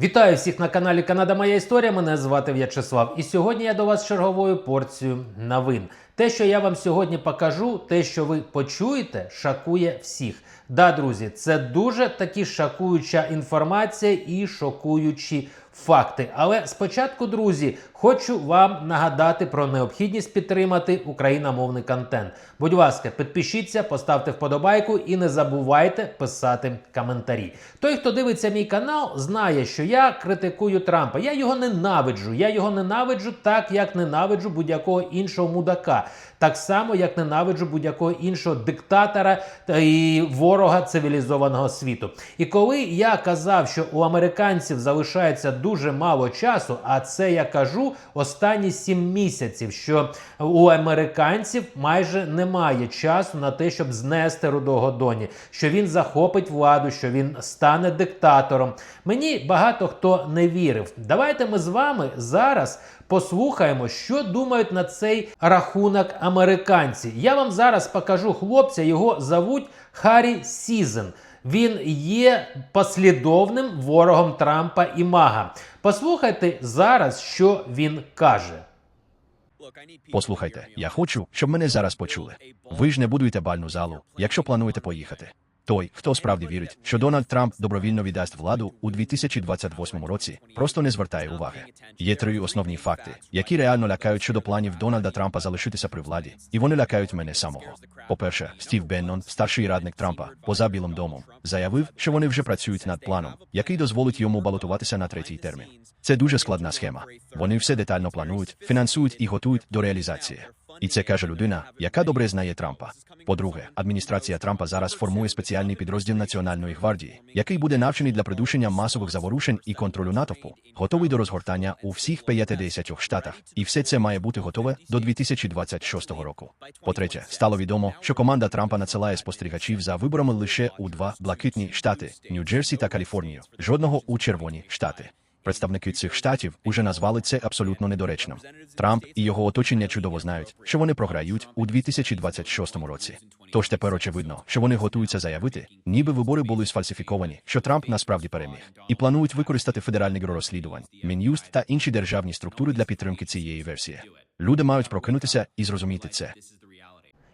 Вітаю всіх на каналі Канада Моя Історія. Мене звати В'ячеслав. І сьогодні я до вас черговою порцією новин. Те, що я вам сьогодні покажу, те, що ви почуєте, шокує всіх. Да, друзі, це дуже такі шокуюча інформація і шокуючі факти. Але спочатку, друзі, хочу вам нагадати про необхідність підтримати україномовний контент. Будь ласка, підпишіться, поставте вподобайку і не забувайте писати коментарі. Той, хто дивиться мій канал, знає, що я критикую Трампа. Я його ненавиджу. Я його ненавиджу так, як ненавиджу будь-якого іншого мудака. Так само, як ненавиджу будь-якого іншого диктатора і ворога цивілізованого світу. І коли я казав, що у американців залишається дуже мало часу, а це я кажу останні сім місяців, що у американців майже немає часу на те, щоб знести рудого доні, що він захопить владу, що він стане диктатором. Мені багато хто не вірив. Давайте ми з вами зараз. Послухаємо, що думають на цей рахунок американці. Я вам зараз покажу хлопця. Його зовуть Харі Сізен. Він є послідовним ворогом Трампа і Мага. Послухайте зараз, що він каже. Послухайте, я хочу, щоб мене зараз почули. Ви ж не будуєте бальну залу, якщо плануєте поїхати. Той, хто справді вірить, що Дональд Трамп добровільно віддасть владу у 2028 році, просто не звертає уваги. Є три основні факти, які реально лякають щодо планів Дональда Трампа залишитися при владі, і вони лякають мене самого. По-перше, Стів Беннон, старший радник Трампа, поза Білим домом, заявив, що вони вже працюють над планом, який дозволить йому балотуватися на третій термін. Це дуже складна схема. Вони все детально планують, фінансують і готують до реалізації. І це каже людина, яка добре знає Трампа. По-друге, адміністрація Трампа зараз формує спеціальний підрозділ Національної гвардії, який буде навчений для придушення масових заворушень і контролю натовпу, готовий до розгортання у всіх 50 штатах. І все це має бути готове до 2026 року. По-третє, стало відомо, що команда Трампа надсилає спостерігачів за виборами лише у два блакитні штати Нью-Джерсі та Каліфорнію, жодного у червоні штати. Представники цих штатів уже назвали це абсолютно недоречним. Трамп і його оточення чудово знають, що вони програють у 2026 році. Тож тепер очевидно, що вони готуються заявити, ніби вибори були сфальсифіковані, що Трамп насправді переміг, і планують використати федеральне бюро розслідувань, Мін'юст та інші державні структури для підтримки цієї версії. Люди мають прокинутися і зрозуміти це.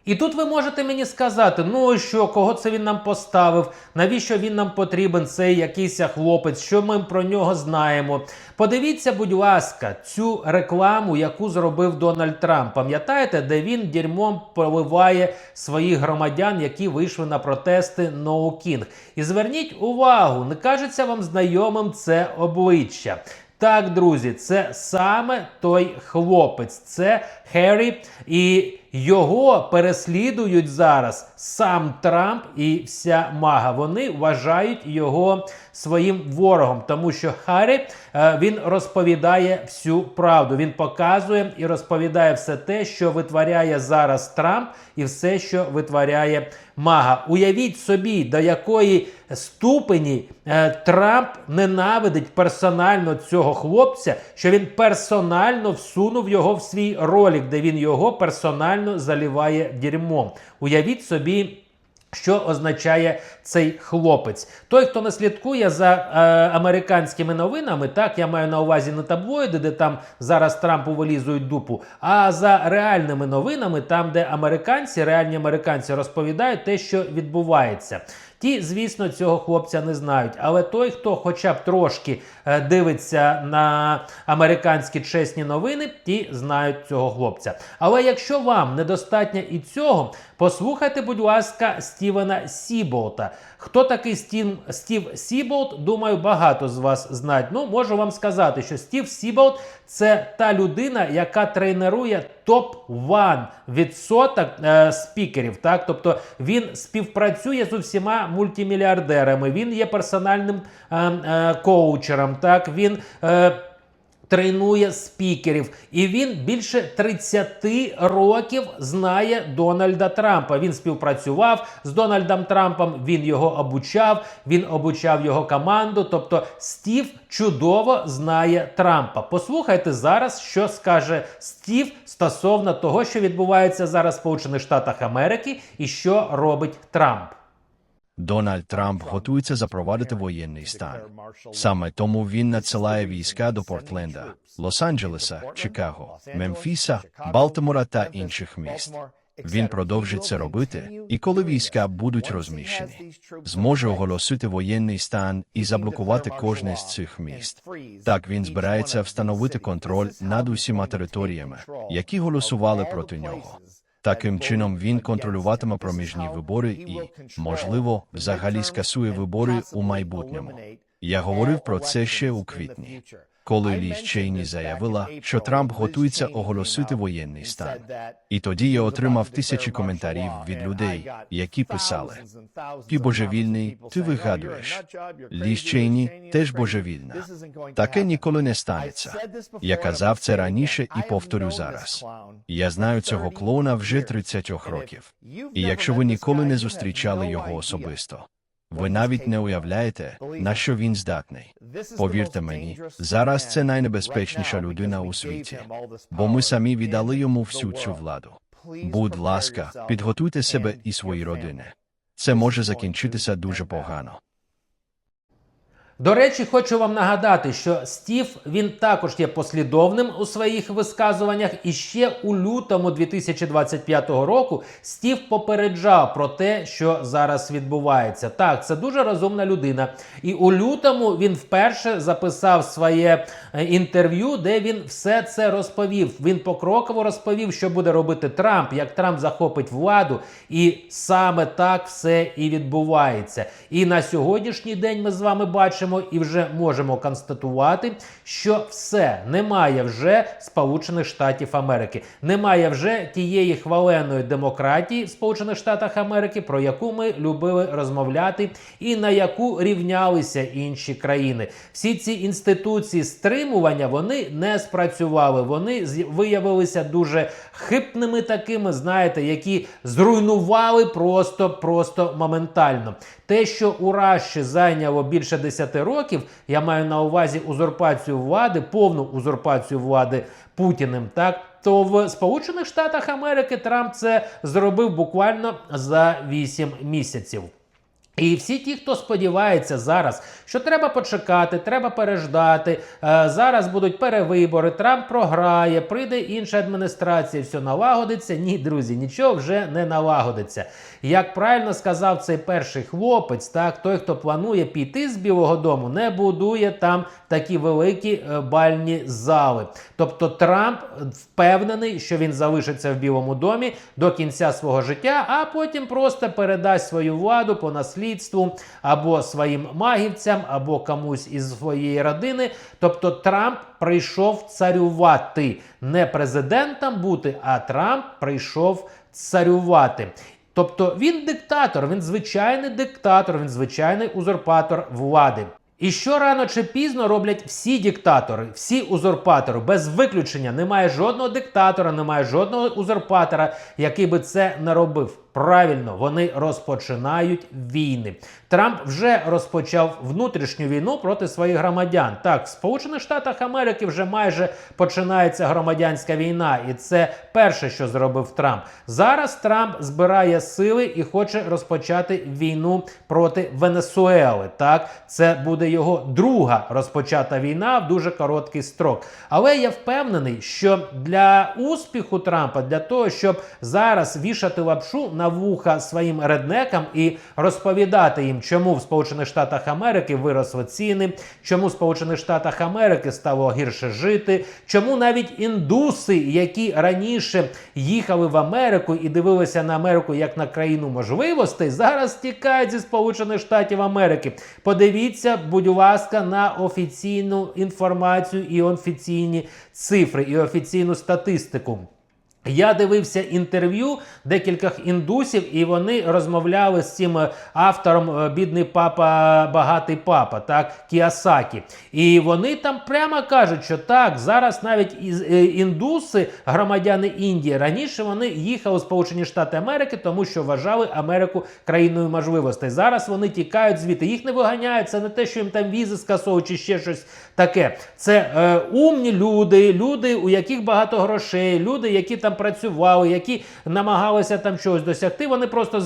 І тут ви можете мені сказати, ну що, кого це він нам поставив, навіщо він нам потрібен, цей якийсь хлопець, що ми про нього знаємо. Подивіться, будь ласка, цю рекламу, яку зробив Дональд Трамп. Пам'ятаєте, де він дерьмом поливає своїх громадян, які вийшли на протести No King. І зверніть увагу, не кажеться вам знайомим це обличчя. Так, друзі, це саме той хлопець, це Херрі, і його переслідують зараз сам Трамп і вся мага. Вони вважають його своїм ворогом, тому що Харрі е, він розповідає всю правду. Він показує і розповідає все те, що витворяє зараз Трамп, і все, що витворяє мага. Уявіть собі, до якої ступені е, Трамп ненавидить персонально цього хлопця, що він персонально всунув його в свій ролик, де він його персонально заліває дерьмом. Уявіть собі. Що означає цей хлопець? Той, хто не слідкує за е, американськими новинами, так я маю на увазі не таблоїди, де там зараз Трампу вилізують дупу, а за реальними новинами, там, де американці, реальні американці розповідають те, що відбувається. Ті, звісно, цього хлопця не знають. Але той, хто хоча б трошки е, дивиться на американські чесні новини, ті знають цього хлопця. Але якщо вам недостатньо і цього, послухайте, будь ласка, Стівена Сіболта. Хто такий Стів, Стів Сіболт? Думаю, багато з вас знають. Ну, можу вам сказати, що Стів Сіболт це та людина, яка тренує топ-1 відсоток е, спікерів. Так, тобто він співпрацює з усіма мультимільярдерами. Він є персональним е, е, коучером. Так, він. Е, тренує спікерів, і він більше 30 років знає Дональда Трампа. Він співпрацював з Дональдом Трампом. Він його обучав, він обучав його команду. Тобто, Стів чудово знає Трампа. Послухайте зараз, що скаже Стів стосовно того, що відбувається зараз в Сполучених Штатах Америки, і що робить Трамп. Дональд Трамп готується запровадити воєнний стан. Саме тому він надсилає війська до Портленда, Лос-Анджелеса, Чикаго, Мемфіса, Балтимора та інших міст. Він продовжить це робити, і коли війська будуть розміщені, зможе оголосити воєнний стан і заблокувати кожне з цих міст. Так він збирається встановити контроль над усіма територіями, які голосували проти нього. Таким чином він контролюватиме проміжні вибори і, можливо, взагалі скасує вибори у майбутньому. Я говорив про це ще у квітні, коли Ліз Чейні заявила, що Трамп готується оголосити воєнний стан. І тоді я отримав тисячі коментарів від людей, які писали: Ти божевільний, ти вигадуєш. Ліз Чейні теж божевільна. Таке ніколи не станеться. Я казав це раніше і повторю зараз. Я знаю цього клоуна вже 30 років. І якщо ви ніколи не зустрічали його особисто, ви навіть не уявляєте, на що він здатний. Повірте мені, зараз це найнебезпечніша людина у світі, бо ми самі віддали йому всю цю владу. Будь ласка, підготуйте себе і свої родини. Це може закінчитися дуже погано. До речі, хочу вам нагадати, що Стів він також є послідовним у своїх висказуваннях. І ще у лютому 2025 року Стів попереджав про те, що зараз відбувається. Так, це дуже розумна людина. І у лютому він вперше записав своє е, інтерв'ю, де він все це розповів. Він покроково розповів, що буде робити Трамп, як Трамп захопить владу, і саме так все і відбувається. І на сьогоднішній день ми з вами бачимо і вже можемо констатувати, що все немає вже Сполучених Штатів Америки, немає вже тієї хваленої демократії в Сполучених Штатах Америки, про яку ми любили розмовляти, і на яку рівнялися інші країни. Всі ці інституції стримування вони не спрацювали. Вони виявилися дуже хипними такими, знаєте, які зруйнували просто, просто моментально. Те, що у Раші зайняло більше 10 років, я маю на увазі узурпацію влади, повну узурпацію влади Путіним, так то в Сполучених Штатах Америки Трамп це зробив буквально за 8 місяців. І всі ті, хто сподівається зараз, що треба почекати, треба переждати. е, зараз будуть перевибори, Трамп програє, прийде інша адміністрація, все налагодиться. Ні, друзі, нічого вже не налагодиться. Як правильно сказав цей перший хлопець, так той, хто планує піти з Білого Дому, не будує там такі великі е, бальні зали. Тобто Трамп впевнений, що він залишиться в Білому домі до кінця свого життя, а потім просто передасть свою владу по наслідству або своїм магівцям, або комусь із своєї родини. Тобто Трамп прийшов царювати, не президентом бути, а Трамп прийшов царювати. Тобто він диктатор, він звичайний диктатор, він звичайний узурпатор влади. І що рано чи пізно роблять всі диктатори, всі узурпатори, без виключення. Немає жодного диктатора, немає жодного узурпатора, який би це не робив. Правильно, вони розпочинають війни. Трамп вже розпочав внутрішню війну проти своїх громадян. Так, в Сполучених Штатах Америки вже майже починається громадянська війна, і це перше, що зробив Трамп. Зараз Трамп збирає сили і хоче розпочати війну проти Венесуели. Так, це буде його друга розпочата війна в дуже короткий строк. Але я впевнений, що для успіху Трампа, для того, щоб зараз вішати лапшу на вуха своїм реднекам і розповідати їм, чому в Сполучених Штатах Америки виросли ціни, чому в Сполучених Штатах Америки стало гірше жити, чому навіть індуси, які раніше їхали в Америку і дивилися на Америку як на країну можливостей, зараз тікають зі Сполучених Штатів Америки. Подивіться, будь ласка, на офіційну інформацію і офіційні цифри, і офіційну статистику. Я дивився інтерв'ю декількох індусів, і вони розмовляли з цим е, автором е, бідний папа, багатий папа, так Кіасакі. І вони там прямо кажуть, що так, зараз навіть е, індуси, громадяни Індії, раніше вони їхали в Сполучені Штати Америки, тому що вважали Америку країною можливостей. Зараз вони тікають звідти. Їх не виганяють. Це не те, що їм там візи скасовують чи ще щось таке. Це е, умні люди, люди, у яких багато грошей, люди, які там там працювали, які намагалися там чогось досягти, вони просто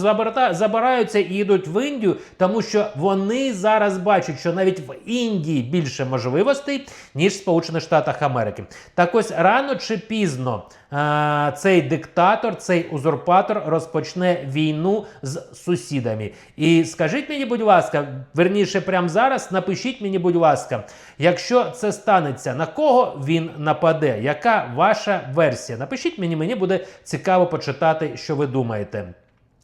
забираються і йдуть в Індію, тому що вони зараз бачать, що навіть в Індії більше можливостей, ніж в Сполучених Штатах Америки. Так ось рано чи пізно а, цей диктатор, цей узурпатор розпочне війну з сусідами. І скажіть мені, будь ласка, верніше, прямо зараз напишіть мені, будь ласка, якщо це станеться, на кого він нападе? Яка ваша версія? Напишіть мені, мені буде цікаво почитати, що ви думаєте.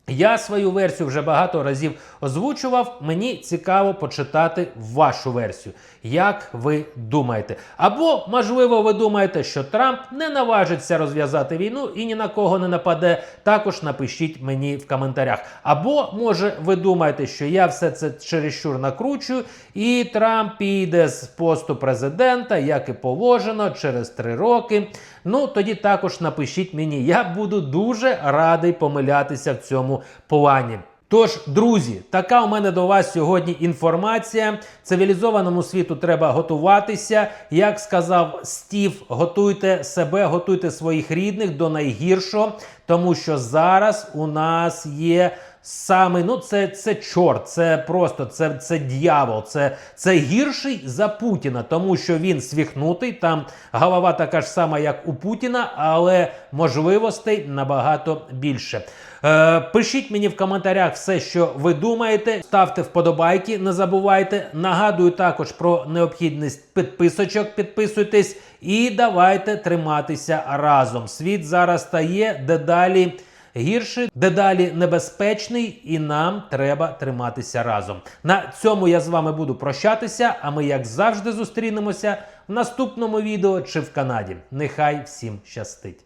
Я свою версію вже багато разів озвучував. Мені цікаво почитати вашу версію. Як ви думаєте? Або, можливо, ви думаєте, що Трамп не наважиться розв'язати війну і ні на кого не нападе. Також напишіть мені в коментарях. Або, може, ви думаєте, що я все це чересчур накручую, і Трамп піде з посту президента, як і положено, через три роки. Ну, тоді також напишіть мені. Я буду дуже радий помилятися в цьому плані. Тож, друзі, така у мене до вас сьогодні інформація. Цивілізованому світу треба готуватися. Як сказав Стів, готуйте себе, готуйте своїх рідних до найгіршого, тому що зараз у нас є. Саме ну це, це чорт, це просто це, це дьявол, це, це гірший за Путіна, тому що він свіхнутий. Там голова така ж сама, як у Путіна, але можливостей набагато більше. Е, пишіть мені в коментарях все, що ви думаєте. Ставте вподобайки, не забувайте. Нагадую також про необхідність підписочок. Підписуйтесь і давайте триматися разом. Світ зараз стає дедалі гірший, дедалі небезпечний, і нам треба триматися разом. На цьому я з вами буду прощатися. А ми, як завжди, зустрінемося в наступному відео чи в Канаді. Нехай всім щастить!